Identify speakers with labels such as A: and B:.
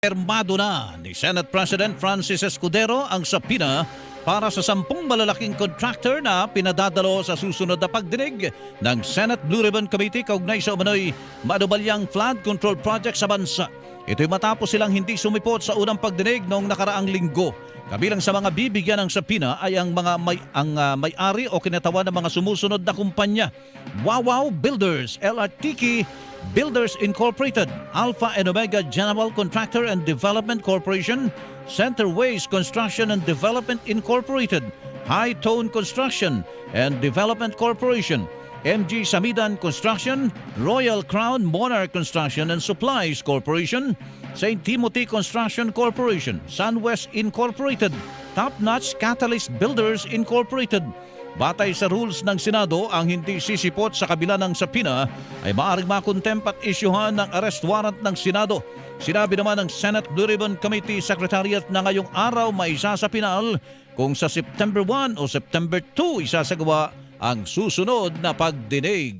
A: Permado na ni Senate President Francis Escudero ang sapina para sa sampung malalaking contractor na pinadadalo sa susunod na pagdinig ng Senate Blue Ribbon Committee kaugnay sa umano'y manubalyang flood control project sa bansa. Ito'y matapos silang hindi sumipot sa unang pagdinig noong nakaraang linggo. Kabilang sa mga bibigyan ng sapina ay ang mga may, ang ah, may-ari o kinatawan ng mga sumusunod na kumpanya. Wawaw Builders, LRTK, Builders Incorporated, Alpha and Omega General Contractor and Development Corporation, Centerways Construction and Development Incorporated, High Tone Construction and Development Corporation, MG Samidan Construction, Royal Crown Monarch Construction and Supplies Corporation, St. Timothy Construction Corporation, Sunwest Incorporated, Top Notch Catalyst Builders Incorporated, Batay sa rules ng Senado, ang hindi sisipot sa kabila ng sapina ay maaaring makontempt at isyuhan ng arrest warrant ng Senado. Sinabi naman ng Senate Blue Ribbon Committee Secretariat na ngayong araw may isasapinal kung sa September 1 o September 2 isasagawa ang susunod na pagdinig.